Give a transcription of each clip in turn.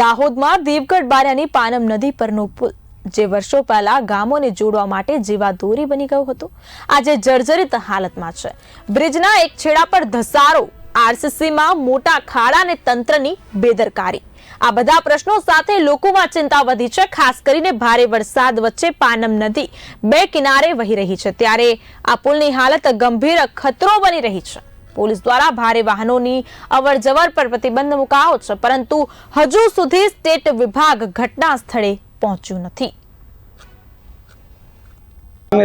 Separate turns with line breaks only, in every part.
દાહોદમાં દેવગઢ બારિયાની પાનમ નદી પરનો પુલ, જે વર્ષો પહેલા ગામોને જોડવા માટે જેવા દોરી બની ગયો હતો. આજે જર્જરિત હાલતમાં છે. બ્રિજના એક છેડા પર ધસારો, આરસીસીમાં મોટા ખાડા અને તંત્રની બેદરકારી. આ બધા પ્રશ્નો સાથે લોકોમાં ચિંતા વધી છે. ખાસ કરીને ભારે વરસાદ વચ્ચે પાનમ નદી બે કિનારે વહી રહી છે. ત્યારે આ પુલની હાલત ગંભીર ખતરો બની રહી છે. પોલીસ દ્વારા ભારે વાહનોની અવર જવર પર પ્રતિબંધ મુકાયો છે, પરંતુ હજુ સુધી સ્ટેટ વિભાગ ઘટના સ્થળે પહોંચ્યું નથી.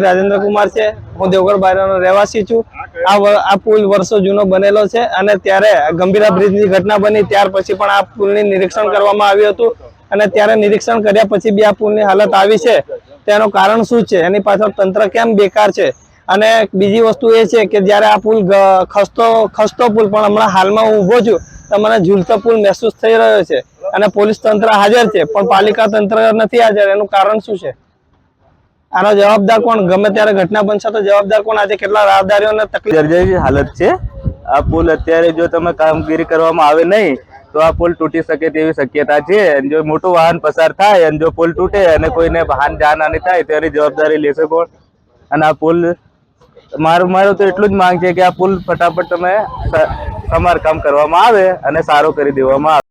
રાજેન્દ્ર કુમાર છે. હું દેવગઢ બાયરાનો રહેવાસી છું. આ આ પુલ વર્ષો જૂનો બનેલો છે અને ત્યારે ગંભીરા બ્રિજની ઘટના બની. ત્યાર પછી પણ આ પુલની નિરીક્ષણ કરવામાં આવ્યું હતું અને ત્યારે નિરીક્ષણ કર્યા પછી બી આ પુલની હાલત આવી છે. તેનું કારણ શું છે? એની પાછળ તંત્ર કેમ બેકાર છે? અને બીજી વસ્તુ એ છે કે જ્યારે આ પુલ ખસતો ખસતો પુલ પણ હમણાં હાલમાં હું ઊભો છું, તો મને ઝૂલતો પુલ મહેસૂસ થઈ રહ્યો છે અને પોલીસ તંત્ર હાજર છે, પણ પાલિકા તંત્ર નથી હાજર. એનું કારણ શું છે? આનો જવાબદાર કોણ? ગમે ત્યારે ઘટના બનશે તો જવાબદાર કોણ? આજે કેટલા રાહદારીઓને તકલીફ
દર્જાની હાલત છે. આ પુલ અત્યારે જો તમે કામગીરી કરવામાં આવે નહીં, તો આ પુલ તૂટી શકે તેવી શક્યતા છે. અને જો મોટું વાહન પસાર થાય અને જો પુલ તૂટે અને કોઈને વાહન જાનહાની થાય તો એની જવાબદારી લેશે કોણ? અને આ પુલ મારું મારું તો એટલું જ માંગ છે કે આ પુલ ફટાફટ તમે સમારકામ કરવામાં આવે અને સારો કરી દેવામાં આવે.